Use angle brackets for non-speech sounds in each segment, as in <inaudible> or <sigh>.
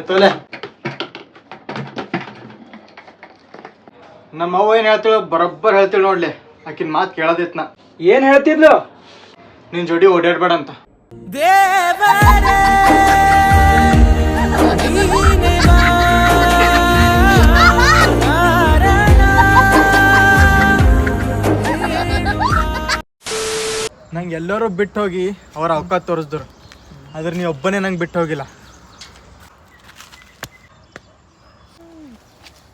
ಎತ್ತೋಲೆ ನಮ್ಮ ಅವ್ವ ಏನ್ ಹೇಳ್ತಾಳ ಬರೋಬ್ಬರ್ ಹೇಳ್ತಾಳ ನೋಡ್ಲಿ. ಆಕಿನ ಮಾತು ಕೇಳೋದಿತ್ ನಾ ಏನ್ ಹೇಳ್ತಿದ್ಲು? ನಿನ್ ಜೋಡಿ ಓಡಾಡ್ಬೇಡ ಅಂತ ನಂಗೆ ಎಲ್ಲರೂ ಬಿಟ್ಟು ಹೋಗಿ ಅವ್ರ ಅವಕಾಶ ತೋರಿಸಿದ್ರು. ಆದ್ರೆ ನೀ ಒಬ್ಬನೇ ನಂಗೆ ಬಿಟ್ಟು ಹೋಗಿಲ್ಲ.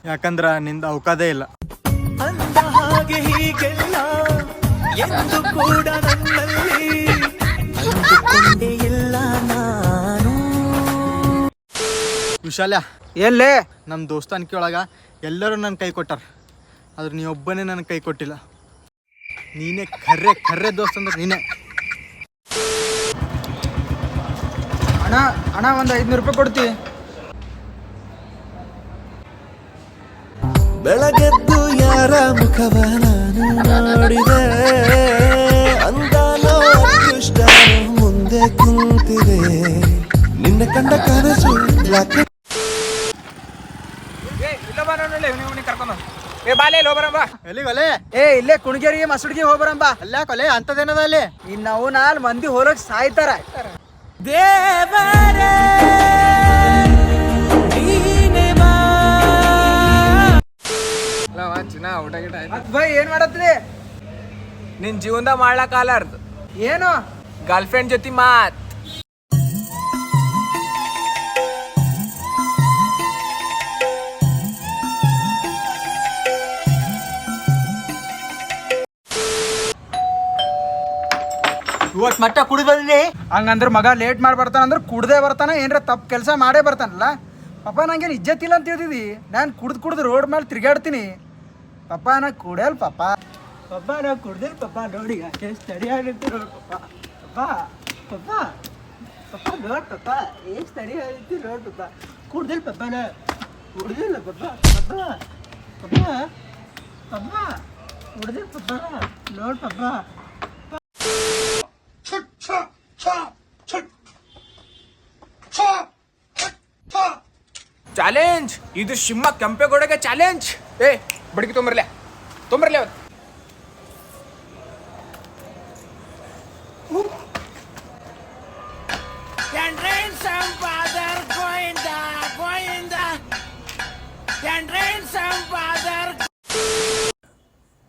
ಯಾಕಂದ್ರ ನಿಂದ ಅವಕಾದೇ ಇಲ್ಲ. ವಿಶಾಲ ಎಲ್ಲೇ? ನಮ್ಮ ದೋಸ್ತ ಒಳಗ ಎಲ್ಲರೂ ನನ್ನ ಕೈ ಕೊಟ್ಟಾರ. ಆದ್ರೆ ನೀ ಒಬ್ಬನೇ ನನ್ನ ಕೈ ಕೊಟ್ಟಿಲ್ಲ. ನೀನೇ ಖರ್ರೆ ಖರ್ರೆ ದೋಸ್ತ ಅಂದ್ರೆ ನೀನೇ. ಅಣ್ಣ ಅಣ್ಣ ಒಂದು ಐದ್ನೂರು ರೂಪಾಯಿ ಕೊಡ್ತಿ. ಬೆಳಗೆದ್ದು ಯಾರ ಮುಖವ ನಾನು ನೋಡಿದೆ. ಅಂದಾನೋ ಅದೃಷ್ಟ ಮುಂದೆ ಕುಂತಿದೆ. ನಿನ್ನ ಕಂಡ ಕನಸು ಯಾಕೆ? ಏ ಬಾಲೆ ಲೋ ಬರಂಬ ಎಲ್ಲಿ ಕೊಲೆ? ಏ ಇಲ್ಲೇ ಕುಣಗೇರಿಗೆ ಮಸೂಡಿಗೆ ಹೋಗ್ಬರಂಬ ಅಲ್ಲ ಕೊಲೆ ಅಂತದೇನದ ಅಲ್ಲಿ? ಇನ್ ನಾವು ನಾಲ್ ಮಂದಿ ಹೋಲಕ್ ಸಾಯ್ತಾರ. ಚಿನ್ನ ನಿನ್ ಜೀವನದಾಗ ಮಾಡ್ಲಕ್ ಆಲಾರ್ದು ಏನು? ಗರ್ಲ್ ಫ್ರೆಂಡ್ ಜೊತೆ ಮಾತ್. ಇವತ್ತು ಮಟ್ಟ ಕುಡಿದ್ರಿ ಹಂಗಂದ್ರೆ ಮಗ ಲೇಟ್ ಮಾಡಿ ಬರ್ತಾನ ಅಂದ್ರೆ ಕುಡ್ದೇ ಬರ್ತಾನ ಏನ್ರ ತಪ್ಪು ಕೆಲಸ ಮಾಡೇ ಬರ್ತಾನಲ್ಲ? ಪಪ್ಪ ನಂಗೇನು ಇಜ್ಜತ್ತಿಲ್ಲ ಅಂತ ಹೇಳ್ತಿದ್ದಿ ನಾನು ಕುಡ್ದು ಕುಡ್ದು ರೋಡ್ ಮೇಲೆ ತಿರ್ಗಾಡ್ತೀನಿ ಪಪ್ಪ ನಾ ಕುಡಿಯಲ್ ಪಪ್ಪ. ಪಪ್ಪ ನಾ ಕುಡ್ದಿಲ್ಲ ಪಪ್ಪ ನೋಡಿ ಯಾಕೆ ಸ್ಟಡಿ ಆಗುತ್ತೆ ನೋಡಿ ಪಪ್ಪ. ಪಪ್ಪ ಪಪ್ಪ ಪಪ್ಪ ನೋಡಿ ಪಪ್ಪ ಏನು ಸ್ಟಡಿ ಆಗುತ್ತೆ ನೋಡಿ ಪಪ್ಪ. ಕುಡ್ದಿಲ್ಲ ಪಪ್ಪ ನಾ ಕುಡ್ದಿಲ್ಲ ಪಪ್ಪ ಪಪ್ಪ ಪಪ್ಪ ಪಪ್ಪ ಕುಡ್ದಿಲ್ಲ ಪಪ್ಪ ನೋಡಿ ಪಪ್ಪ. ಚಾಲೆಂಜ್ ಇದು ಶಿಮ್ಮ ಕೆಂಪೇಗೌಡಗೆ ಚಾಲೆಂಜ್ ಏ ಬಡಗಿ ತೊಂಬರ್ಲೆ. ತೊಂಬರ್ಲೆ ಅವತ್ತು.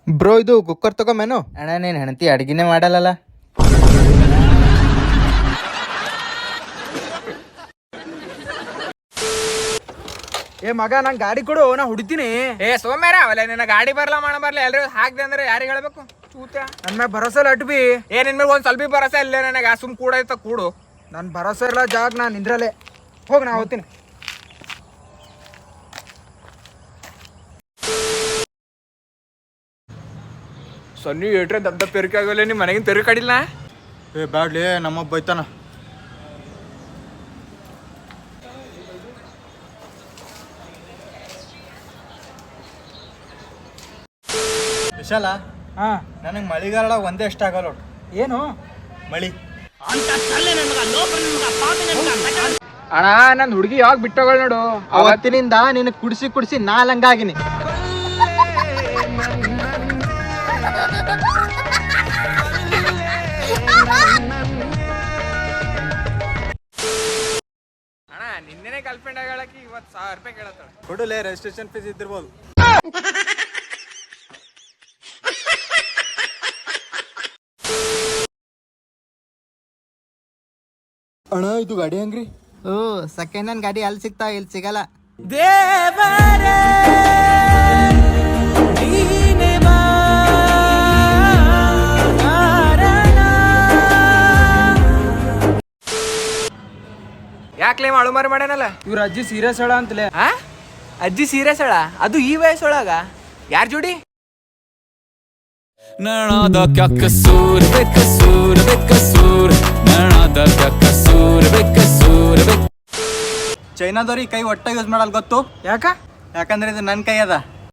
ಬ್ರೋ ಇದು ಕುಕ್ಕರ್ ತಗೊಂಬೇನು ಅಣ್ಣ ನೀನು ಹೆಂಡತಿ ಅಡ್ಗಿನೇ ಮಾಡಲ್ಲಲ್ಲ? ಏ ಮಗ ನಂಗೆ ಗಾಡಿ ಕೊಡು ನಾ ಹುಡಿತೀನಿ ಏ ಸೋಮ್ಯಾರ ಅವಲ್ಲ ನಿನ್ನ ಗಾಡಿ ಬರಲ್ಲ ಮಾಡ ಬರ್ಲಿ ಎಲ್ರು ಹಾಕ್ದೆ ಅಂದ್ರೆ ಯಾರಿಗೆ ಹೇಳ್ಬೇಕು? ಚೂತ ನನ್ನ ಮ್ಯಾಗ ಭರೋಸೆ ಅಟ್ಬಿ. ಏ ನಿನ್ ಮೇಲೆ ಒಂದ್ ಸ್ವಲ್ಪ ಭರೋಸೆ ಇಲ್ಲ ನನಗೆ ಸುಮ್ ಕೂಡ ಕೂಡು. ನನ್ನ ಭರೋಸೆ ಇಲ್ಲ ಜಾಗ ನಾನು ನಿಂದ್ರಲೆ ಹೋಗಿ ನಾ ಹೋಗ್ತೀನಿ. ಸೊನ್ನಿ ಏಟ್ರೆ ದಪ್ಪ ದಪ್ಪ ಪೆರಿಕೆ ಆಗಲ್ಲ ನಿಮ್ಮ ಮನೆಗಿನ ತೆರಿಗೆ ಕಡಿಲ್ಲ ಏ ಬ್ಯಾಡ್ಲಿ ನಮ್ಮ ಬೈತಾನ. ವಿಶಾಲ ಹಾಂ. ನನಗೆ ಮಳಿಗಾಲ ಒಂದೇ ಇಷ್ಟ ಆಗಲ್ಲ ನೋಡು. ಏನು? ಮಳಿ. ಅಣ್ಣ ನನ್ನ ಹುಡುಗಿ ಯಾವಾಗ ಬಿಟ್ಟೋಗಳ ನೋಡು? ಅವತ್ತಿನಿಂದ ನಿನ್ನ ಕುಡಿಸಿ ಕುಡಿಸಿ ನಾಲಂಗಾಗಿನಿ ಅಣ್ಣ ನಿನ್ನೆನೆ ಗರ್ಲ್ ಫ್ರೆಂಡ್ ಇವತ್ತು ಸಾವಿರ ರೂಪಾಯಿ ಕೇಳತ್ತಾಳ. ಕೊಡುಲೆ ರಿಜಿಸ್ಟ್ರೇಷನ್ ಫೀಸ್ ಇದ್ದಿರ್ಬೋದು. <laughs> ಅಣ್ಣ ಇದು ಗಾಡಿ ಹೆಂಗ್ರಿ? ಓ ಸೆಕೆಂಡ್ ಹ್ಯಾಂಡ್ ಗಾಡಿ ಅಲ್ಲಿ ಸಿಗ್ತಾ ಇಲ್ಲಿ ಸಿಗಲ್ಲ. ದೇವರೇ ನೀನೇ ಯಾಕ್ಲೇ ಮಾಡು ಮಾರಿ ಮಾಡ್ಯಾನಲ್ಲ? ಇವ್ರ ಅಜ್ಜಿ ಸೀರಿಯಸ್ ಹೇಳ ಅಂತಲೇ. ಆ? ಅಜ್ಜಿ ಸೀರಿಯಸ್ ಹೇಳ ಅದು ಈ ವಯಸ್ಸೊಳಗ? ಯಾರ ಜೋಡಿ? ನಣದ ಕಕ್ಕ ಸೂರ್ ಬೆಕ್ಕ ಸೂರ್ ಚೈನಾದವ್ರಿಗೆ ಕೈ ಒಟ್ಟ ಯೂಸ್ ಮಾಡಲ್ ಗೊತ್ತು? ಯಾಕ? ಯಾಕಂದ್ರೆ ಇದು ನನ್ನ ಕೈ ಅದ.